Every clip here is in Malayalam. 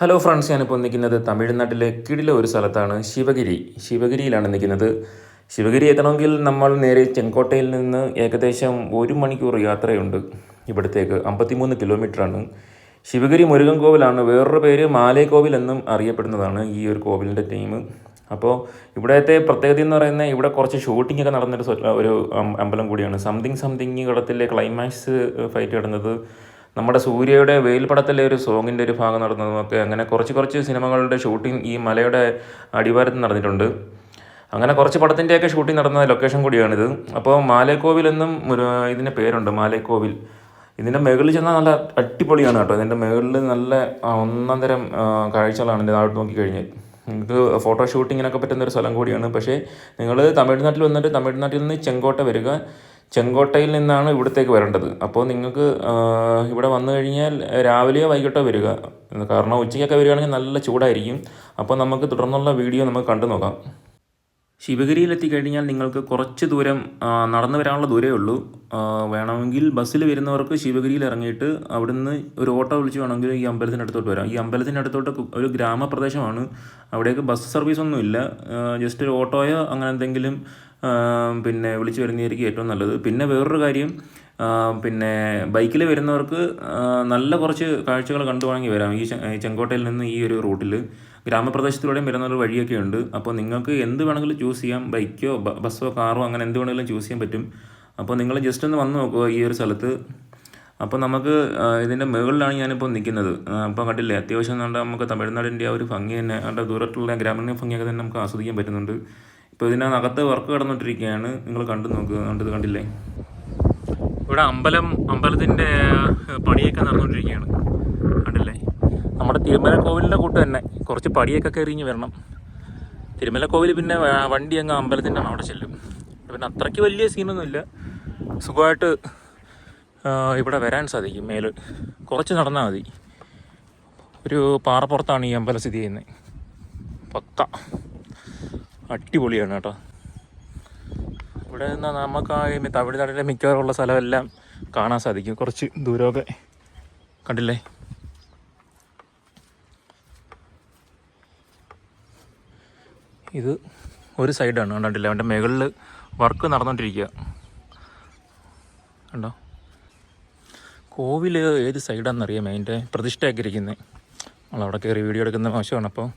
ഹലോ ഫ്രണ്ട്സ് ഞാനിപ്പോൾ നിൽക്കുന്നത് തമിഴ്നാട്ടിലെ കിടില ഒരു സ്ഥലത്താണ് ശിവഗിരി. ശിവഗിരിയിലാണ് നിൽക്കുന്നത്. ശിവഗിരി എത്തണമെങ്കിൽ നമ്മൾ നേരെ ചെങ്കോട്ടയിൽ നിന്ന് ഏകദേശം ഒരു മണിക്കൂർ യാത്രയുണ്ട്. ഇവിടത്തേക്ക് അമ്പത്തിമൂന്ന് കിലോമീറ്ററാണ്. ശിവഗിരി മുരുകൻ കോവിലാണ്. വേറൊരു പേര് മാലേക്കോവിൽ എന്നും അറിയപ്പെടുന്നതാണ് ഈ ഒരു കോവിലിന്റെ ടീം അപ്പോൾ ഇവിടത്തെ പ്രത്യേകത എന്ന് പറയുന്നത് ഇവിടെ കുറച്ച് ഷൂട്ടിംഗ് ഒക്കെ നടന്നൊരു ഒരു അമ്പലം കൂടിയാണ്. സംതിങ് സംതിങ് കടത്തിലെ ക്ലൈമാക്സ് ഫൈറ്റ് നടന്നത്. നമ്മുടെ സൂര്യയുടെ വെയിൽപ്പടത്തിലെ ഒരു സോങ്ങിന്റെ ഒരു ഭാഗം നടന്നതുമൊക്കെ അങ്ങനെ കുറച്ച് കുറച്ച് സിനിമകളുടെ ഷൂട്ടിംഗ് ഈ മലയുടെ അടിവാരത്ത് നടന്നിട്ടുണ്ട്. അങ്ങനെ കുറച്ച് പടത്തിന്റെയൊക്കെ ഷൂട്ടിംഗ് നടന്ന ലൊക്കേഷൻ കൂടിയാണിത്. അപ്പോൾ മാലേക്കോവിൽ എന്നും ഒരു ഇതിന് പേരുണ്ട് മാലേക്കോവിൽ. ഇതിന്റെ മുകളിൽ ചെന്നാൽ നല്ല അടിപൊളിയാണ് കേട്ടോ. ഇതിന്റെ മുകളിൽ നല്ല ഒന്നാം തരം കാഴ്ചകളാണ് ഇതിന്റെ താഴോട്ട് നോക്കിക്കഴിഞ്ഞാൽ നിങ്ങൾക്ക് ഫോട്ടോ ഷൂട്ടിങ്ങിനൊക്കെ പറ്റുന്ന ഒരു സ്ഥലം കൂടിയാണ്. പക്ഷേ നിങ്ങൾ തമിഴ്നാട്ടിൽ വന്നിട്ട് തമിഴ്നാട്ടിൽ നിന്ന് ചെങ്കോട്ട വരിക ചെങ്കോട്ടയിൽ നിന്നാണ് ഇവിടത്തേക്ക് വരേണ്ടത്. അപ്പോൾ നിങ്ങൾക്ക് ഇവിടെ വന്നു കഴിഞ്ഞാൽ രാവിലെയോ വൈകിട്ടോ വരിക. കാരണം ഉച്ചയ്ക്കൊക്കെ വരികയാണെങ്കിൽ നല്ല ചൂടായിരിക്കും. അപ്പോൾ നമുക്ക് തുടർന്നുള്ള വീഡിയോ നമുക്ക് കണ്ടു നോക്കാം. ശിവഗിരിയിൽ എത്തിക്കഴിഞ്ഞാൽ നിങ്ങൾക്ക് കുറച്ച് ദൂരം നടന്നു വരാനുള്ള ദൂരമേ ഉള്ളൂ. വേണമെങ്കിൽ ബസ്സിൽ വരുന്നവർക്ക് ശിവഗിരിയിൽ ഇറങ്ങിയിട്ട് അവിടുന്ന് ഒരു ഓട്ടോ വിളിച്ച് വേണമെങ്കിൽ ഈ അമ്പലത്തിന്റെ അടുത്തോട്ട് വരാം. ഈ അമ്പലത്തിന്റെ അടുത്തോട്ട് ഒരു ഗ്രാമപ്രദേശമാണ്. അവിടേക്ക് ബസ് സർവീസ് ഒന്നുമില്ല ജസ്റ്റ് ഒരു ഓട്ടോയോ അങ്ങനെ എന്തെങ്കിലും പിന്നെ വിളിച്ച് വരുന്നതായിരിക്കും ഏറ്റവും നല്ലത്. പിന്നെ വേറൊരു കാര്യം പിന്നെ ബൈക്കിൽ വരുന്നവർക്ക് നല്ല കുറച്ച് കാഴ്ചകൾ കണ്ടു വേണമെങ്കിൽ വരാം. ഈ ചെങ്കോട്ടയിൽ നിന്ന് ഈ ഒരു റൂട്ടിൽ ഗ്രാമപ്രദേശത്തിലൂടെയും വരുന്ന ഒരു വഴിയൊക്കെ ഉണ്ട്. അപ്പോൾ നിങ്ങൾക്ക് എന്ത് വേണമെങ്കിലും ചൂസ് ചെയ്യാം. ബൈക്കോ ബസ്സോ കാറോ അങ്ങനെ എന്ത് വേണമെങ്കിലും ചൂസ് ചെയ്യാൻ പറ്റും. അപ്പോൾ നിങ്ങൾ ജസ്റ്റ് ഒന്ന് വന്ന് നോക്കുക ഈ ഒരു സ്ഥലത്ത്. അപ്പോൾ നമുക്ക് ഇതിന്റെ മുകളിലാണ് ഞാനിപ്പോൾ നിൽക്കുന്നത്. അപ്പോൾ കണ്ടില്ലേ? അത്യാവശ്യം നമുക്ക് തമിഴ്നാടിന്റെ ആ ഒരു ഭംഗി തന്നെ അവിടെ ദൂരത്തുള്ള ഗ്രാമീണ ഭംഗിയൊക്കെ തന്നെ നമുക്ക് ആസ്വദിക്കാൻ പറ്റുന്നുണ്ട്. ഇപ്പോൾ ഇതിനകത്ത് വർക്ക് കടന്നിട്ടിരിക്കുകയാണ് നിങ്ങൾ കണ്ടു നോക്കുക കണ്ടത് കണ്ടില്ലേ? ഇവിടെ അമ്പലം അമ്പലത്തിന്റെ പണിയൊക്കെ നടന്നുകൊണ്ടിരിക്കുകയാണ് കണ്ടില്ലേ? നമ്മുടെ തിരുമല കോവിലിന്റെ കൂട്ട് തന്നെ. കുറച്ച് പടിയൊക്കെ കയറിഞ്ഞ് വരണം. തിരുമല കോവിൽ പിന്നെ വണ്ടി അങ്ങ് അമ്പലത്തിന്റെ അവിടെ ചെല്ലും. പിന്നെ അത്രയ്ക്ക് വലിയ സീനൊന്നുമില്ല. സുഖമായിട്ട് ഇവിടെ വരാൻ സാധിക്കും. മേൽ കുറച്ച് നടന്നാൽ മതി. ഒരു പാറപ്പുറത്താണ് ഈ അമ്പലം സ്ഥിതി ചെയ്യുന്നത്. പക്ക. അടിപൊളിയാണ് കേട്ടോ. ഇവിടെ നിന്ന് നമുക്ക് ആ തമിഴ്നാട്ടിലെ മിക്കവാറുള്ള സ്ഥലമെല്ലാം കാണാൻ സാധിക്കും. കുറച്ച് ദൂരമൊക്കെ കണ്ടില്ലേ? ഇത് ഒരു സൈഡാണ് കണ്ടിട്ടില്ല അവന്റെ മുകളിൽ വർക്ക് നടന്നുകൊണ്ടിരിക്കുക കണ്ടോ? കോവിൽ ഏത് സൈഡാണെന്നറിയാം അതിന്റെ പ്രതിഷ്ഠയൊക്കെ ഇരിക്കുന്നത് നമ്മളവിടെ കയറി വീഡിയോ എടുക്കുന്ന മോശമാണ് അപ്പോൾ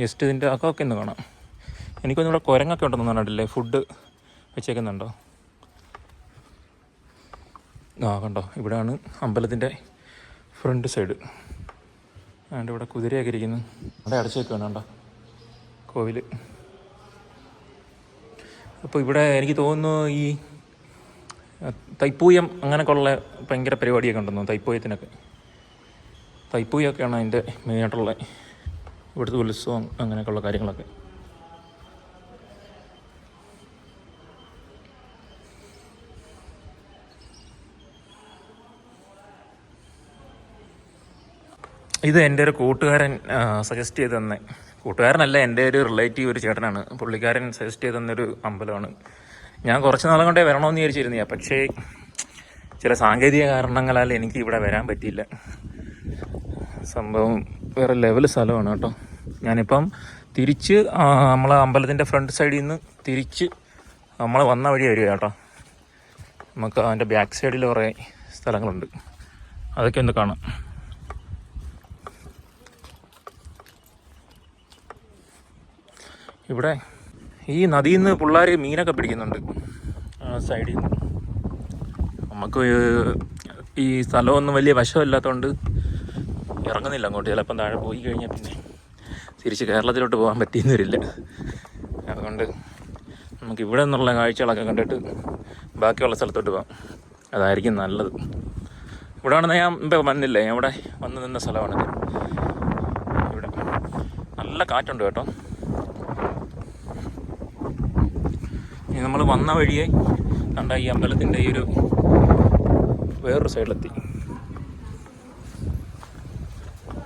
ജസ്റ്റ് ഇതിന്റെ അകമൊക്കെ ഒന്ന് കാണാം. എനിക്കൊന്നും ഇവിടെ കുരങ്ങൊക്കെ ഉണ്ടെന്ന് പറഞ്ഞിട്ടില്ലേ? ഫുഡ് വെച്ചേക്കുന്നുണ്ടോ? ആ കണ്ടോ? ഇവിടെയാണ് അമ്പലത്തിന്റെ ഫ്രണ്ട് സൈഡ് അതുകൊണ്ട് ഇവിടെ കുതിരയൊക്കെ ഇരിക്കുന്നു. അവിടെ അടച്ചേക്കാണ് കണ്ടോ കോവിൽ അപ്പോൾ ഇവിടെ എനിക്ക് തോന്നുന്നു ഈ തൈപ്പൂയം അങ്ങനെയൊക്കെ ഉള്ള ഭയങ്കര പരിപാടിയൊക്കെ ഉണ്ടെന്നു? തൈപ്പൂയത്തിനൊക്കെ. തൈപ്പൂയൊക്കെയാണ് അതിന്റെ മെയിനായിട്ടുള്ള ഇവിടുത്തെ ഉത്സവം അങ്ങനെയൊക്കെയുള്ള കാര്യങ്ങളൊക്കെ. ഇത് എന്റെ ഒരു കൂട്ടുകാരൻ സജസ്റ്റ് ചെയ്ത് തന്നെ. കൂട്ടുകാരനല്ല എന്റെ ഒരു റിലേറ്റീവ് ഒരു ചേട്ടനാണ്. പുള്ളിക്കാരൻ സജസ്റ്റ് ചെയ്ത് തന്നൊരു അമ്പലമാണ്. ഞാൻ കുറച്ച് നാളെ കൊണ്ടേ വരണമെന്ന് വിചാരിച്ചിരുന്നില്ല പക്ഷേ ചില സാങ്കേതിക കാരണങ്ങളാൽ എനിക്ക് ഇവിടെ വരാൻ പറ്റിയില്ല. സംഭവം വേറെ ലെവൽ സ്ഥലമാണ് കേട്ടോ. ഞാനിപ്പം തിരിച്ച് നമ്മൾ അമ്പലത്തിന്റെ ഫ്രണ്ട് സൈഡിൽ നിന്ന് തിരിച്ച് നമ്മൾ വന്ന വഴി വരിക കേട്ടോ. നമുക്ക് അതിന്റെ ബാക്ക് സൈഡിൽ കുറേ സ്ഥലങ്ങളുണ്ട്. അതൊക്കെ ഒന്ന് കാണാം. ഇവിടെ ഈ നദിയിൽ നിന്ന് പിള്ളേർ മീനൊക്കെ പിടിക്കുന്നുണ്ട്. ആ സൈഡിൽ നിന്ന് നമുക്ക് ഈ സ്ഥലമൊന്നും വലിയ വശമില്ലാത്തതുകൊണ്ട് ഇറങ്ങുന്നില്ല അങ്ങോട്ട്. ചിലപ്പം താഴെ പോയി കഴിഞ്ഞാൽ പിന്നെ തിരിച്ച് കേരളത്തിലോട്ട് പോകാൻ പറ്റിയെന്ന് വരില്ല അതുകൊണ്ട് നമുക്ക് ഇവിടെ നിന്നുള്ള കാഴ്ചകളൊക്കെ കണ്ടിട്ട് ബാക്കിയുള്ള സ്ഥലത്തോട്ട് പോകാം. അതായിരിക്കും നല്ലത്. ഇവിടെ ആണെന്ന് ഞാൻ ഇപ്പം വന്നില്ലേ ഇവിടെ വന്ന് നിന്ന സ്ഥലമാണിത്. ഇവിടെ നല്ല കാറ്റുണ്ട് കേട്ടോ. നമ്മൾ വന്ന വഴിയെ കണ്ട ഈ അമ്പലത്തിന്റെ ഈ ഒരു വേറൊരു സൈഡിലെത്തി.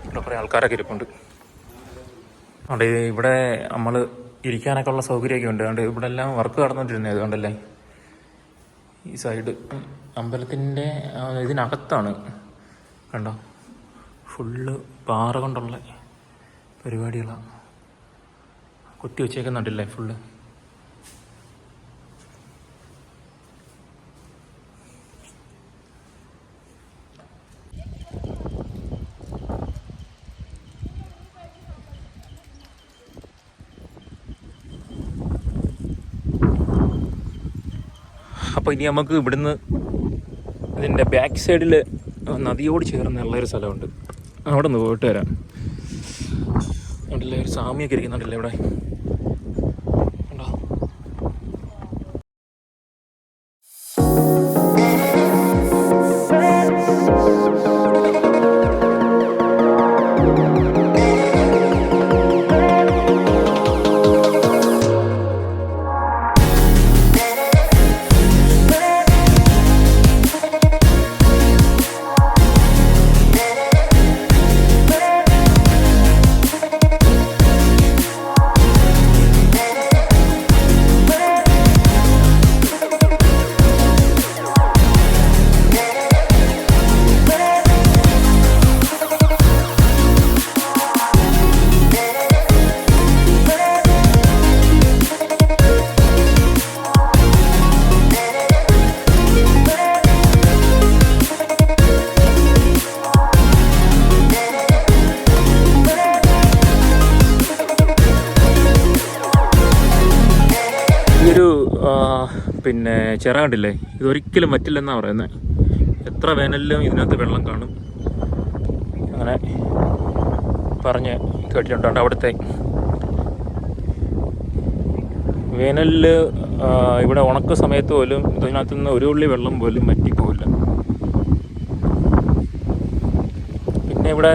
ഇവിടെ കുറേ ആൾക്കാരൊക്കെ ഇരിപ്പുണ്ട്. അതുകൊണ്ട് ഇവിടെ നമ്മൾ ഇരിക്കാനൊക്കെ ഉള്ള സൗകര്യമൊക്കെ ഉണ്ട്. അതുകൊണ്ട് ഇവിടെ എല്ലാം വർക്ക് നടന്നുകൊണ്ടിരുന്നത് അതുകൊണ്ടല്ലേ. ഈ സൈഡ് അമ്പലത്തിന്റെ ഇതിനകത്താണ്. കണ്ടോ? ഫുള്ള് പാറ കൊണ്ടുള്ള പരിപാടികളാണ് കൊത്തി വെച്ചേക്കുന്നുണ്ടല്ലേ ഫുള്ള്. അപ്പോൾ ഇനി നമുക്ക് ഇവിടുന്ന് ഇതിന്റെ ബാക്ക് സൈഡിൽ നദിയോട് ചേർന്ന് ഉള്ളൊരു സ്ഥലമുണ്ട്. അവിടെ നിന്ന് പോയിട്ട് വരാം. ഉണ്ടല്ലേ ഒരു സാമിയൊക്കെ ഇരിക്കുന്നുണ്ടല്ലേ ഇവിടെ? പിന്നെ ചിറ കണ്ടില്ലേ? ഇതൊരിക്കലും പറ്റില്ലെന്നാണ് പറയുന്നത് എത്ര വേനലിലും ഇതിനകത്ത് വെള്ളം കാണും. അങ്ങനെ പറഞ്ഞ് കേട്ടിട്ടുണ്ട് അവിടുത്തെ. വേനലിൽ ഇവിടെ ഉണക്ക സമയത്ത് പോലും ഇതിനകത്ത് നിന്ന് ഒരു ഉള്ളി വെള്ളം പോലും വറ്റിപ്പോവില്ല. പിന്നെ ഇവിടെ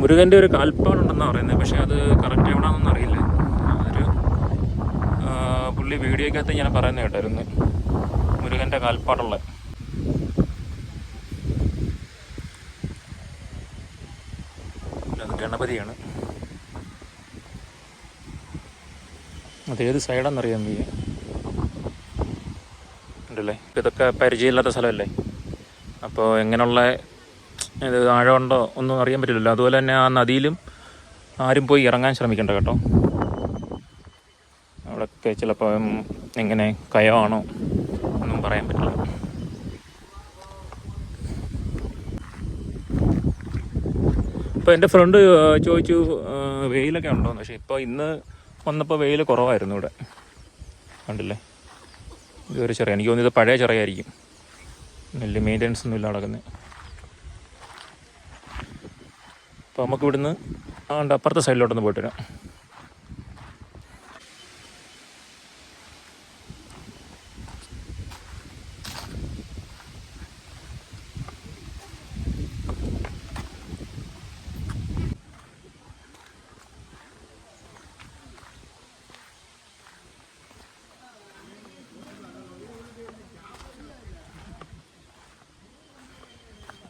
മുരുകന്റെ ഒരു കാൽപ്പാടുണ്ടെന്നാണ് പറയുന്നത് പക്ഷേ അത് കറക്റ്റ് എവിടെയാണെന്നൊന്നും അറിയില്ല. പുള്ളി വീഡിയോക്കകത്ത് ഞാൻ പറയുന്നത് കേട്ടായിരുന്നു. മുരുകന്റെ കാൽപ്പാടുള്ള. ഗണപതിയാണ്. അതേത് സൈഡാണെന്നറിയാൻ വയ്യ. ഉണ്ടല്ലേ? ഇതൊക്കെ പരിചയമില്ലാത്ത സ്ഥലമല്ലേ? അപ്പോൾ എങ്ങനെയുള്ള ഇത് ആഴമുണ്ടോ ഒന്നും അറിയാൻ പറ്റില്ലല്ലോ. അതുപോലെ തന്നെ ആ നദിയിലും ആരും പോയി ഇറങ്ങാൻ ശ്രമിക്കണ്ട കേട്ടോ. ചിലപ്പോൾ എങ്ങനെ കയമാണോ ഒന്നും പറയാൻ പറ്റില്ല. ഇപ്പോൾ എന്റെ ഫ്രണ്ട് ചോദിച്ചു വെയിലൊക്കെ ഉണ്ടോയെന്ന് പക്ഷേ ഇപ്പോൾ ഇന്ന് വന്നപ്പോൾ വെയിൽ കുറവായിരുന്നു ഇവിടെ. കണ്ടില്ലേ? ഇതൊരു ചെറിയ എനിക്ക് തോന്നിയത് പഴയ ചെറിയായിരിക്കും. വലിയ മെയിന്റനൻസ് ഒന്നും ഇല്ല നടക്കുന്നത് അപ്പോൾ നമുക്ക് ഇവിടുന്ന് അപ്പുറത്തെ സൈഡിലോട്ടൊന്ന് പോയിട്ട് വരാം.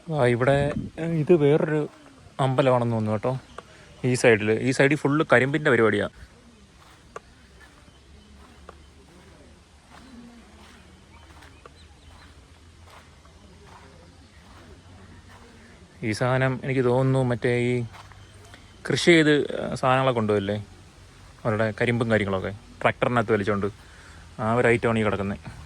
ഇവിടെ ഇത് വേറൊരു അമ്പലമാണെന്ന് തോന്നുന്നു കേട്ടോ. ഈ സൈഡിൽ ഈ സൈഡിൽ ഫുള്ള് കരിമ്പിന്റെ പരിപാടിയാണ് ഈ സാധനം എനിക്ക് തോന്നുന്നു മറ്റേ ഈ കൃഷി ചെയ്ത് സാധനങ്ങളൊക്കെ കൊണ്ടുപോയില്ലേ? അവരുടെ കരിമ്പും കാര്യങ്ങളൊക്കെ. ട്രാക്ടറിനകത്ത് വലിച്ചുകൊണ്ട് ആ ഒരു ഐറ്റമാണ് ഈ കിടക്കുന്നത്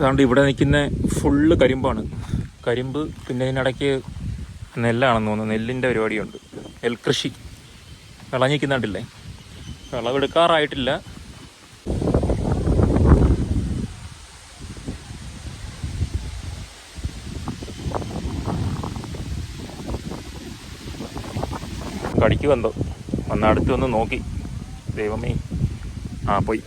അതുകൊണ്ട് ഇവിടെ നിൽക്കുന്ന ഫുള്ള് കരിമ്പാണ്. കരിമ്പ് പിന്നെ ഇതിനിടയ്ക്ക് നെല്ലാണെന്ന് തോന്നുന്നു. നെല്ലിന്റെ പരിപാടിയുണ്ട്. നെൽകൃഷി വിളഞ്ഞിക്കുന്നുണ്ടില്ലേ വിളവെടുക്കാറായിട്ടില്ല വന്നോ. വന്ന് അടുത്ത് വന്ന് നോക്കി. ദൈവമേ. ആ പോയി.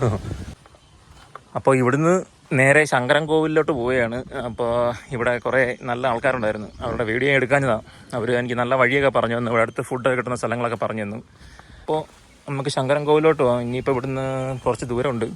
അപ്പോൾ ഇവിടുന്ന് നേരെ ശങ്കരൻ കോവിലിലോട്ട് പോവുകയാണ്. അപ്പോൾ ഇവിടെ കുറേ നല്ല ആൾക്കാരുണ്ടായിരുന്നു. അവരുടെ വീഡിയോ എടുക്കാഞ്ഞതാണ് അവർ എനിക്ക് നല്ല വഴിയൊക്കെ പറഞ്ഞു തന്നു. ഇവിടെ അടുത്ത് ഫുഡ് കിട്ടുന്ന സ്ഥലങ്ങളൊക്കെ പറഞ്ഞു തന്നു. അപ്പോൾ നമുക്ക് ശങ്കരൻ കോവിലോട്ട് പോകാം ഇനിയിപ്പോൾ ഇവിടുന്ന് കുറച്ച് ദൂരമുണ്ട്.